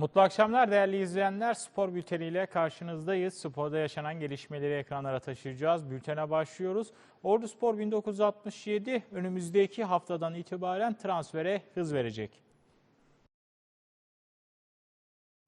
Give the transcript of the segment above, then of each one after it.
Mutlu akşamlar değerli izleyenler. Spor bülteniyle karşınızdayız. Sporda yaşanan gelişmeleri ekranlara taşıyacağız. Bültene başlıyoruz. Ordu Spor 1967 önümüzdeki haftadan itibaren transfere hız verecek.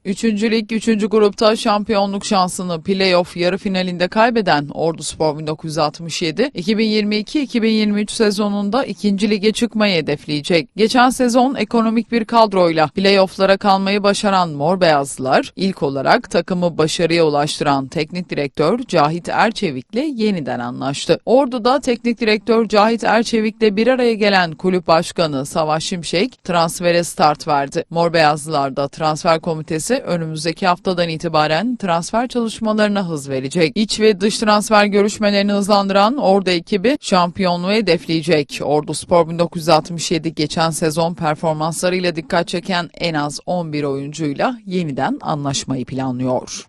Üçüncü lig 3. grupta şampiyonluk şansını playoff yarı finalinde kaybeden Ordu Spor 1967, 2022-2023 sezonunda ikinci lige çıkmayı hedefleyecek. Geçen sezon ekonomik bir kadroyla playofflara kalmayı başaran Mor Beyazlılar, ilk olarak takımı başarıya ulaştıran teknik direktör Cahit Erçevik'le yeniden anlaştı. Ordu'da teknik direktör Cahit Erçevik'le bir araya gelen kulüp başkanı Savaş Şimşek transfere start verdi. Mor Beyazlılar'da transfer komitesi önümüzdeki haftadan itibaren transfer çalışmalarına hız verecek. İç ve dış transfer görüşmelerini hızlandıran Ordu ekibi şampiyonluğu hedefleyecek. Ordu Spor 1967 geçen sezon performanslarıyla dikkat çeken en az 11 oyuncuyla yeniden anlaşmayı planlıyor.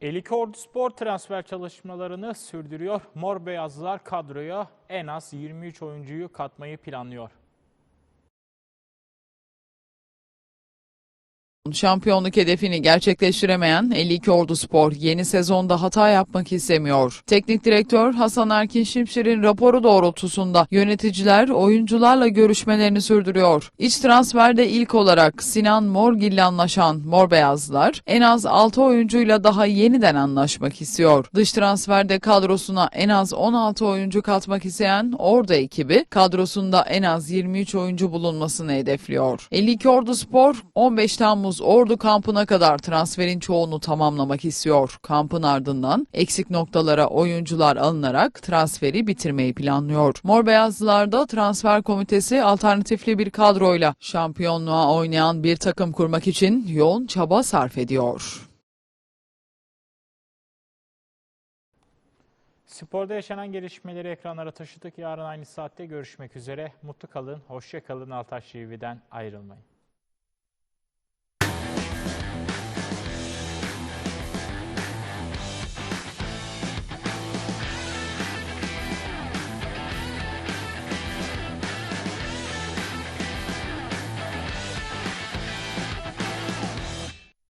Elik Ordu Spor transfer çalışmalarını sürdürüyor. Mor Beyazlılar kadroya en az 23 oyuncuyu katmayı planlıyor. Şampiyonluk hedefini gerçekleştiremeyen 52 Ordu Spor yeni sezonda hata yapmak istemiyor. Teknik direktör Hasan Erkin Şimşir'in raporu doğrultusunda yöneticiler oyuncularla görüşmelerini sürdürüyor. İç transferde ilk olarak Sinan Morgil ile anlaşan Mor Beyazlılar en az 6 oyuncuyla daha yeniden anlaşmak istiyor. Dış transferde kadrosuna en az 16 oyuncu katmak isteyen Ordu ekibi kadrosunda en az 23 oyuncu bulunmasını hedefliyor. 52 Ordu Spor 15 Temmuz Ordu kampına kadar transferin çoğunu tamamlamak istiyor. Kampın ardından eksik noktalara oyuncular alınarak transferi bitirmeyi planlıyor. Mor Beyazlılar'da transfer komitesi alternatifli bir kadroyla şampiyonluğa oynayan bir takım kurmak için yoğun çaba sarf ediyor. Sporda yaşanan gelişmeleri ekranlara taşıdık. Yarın aynı saatte görüşmek üzere. Mutlu kalın, hoşça kalın. Altaş TV'den ayrılmayın.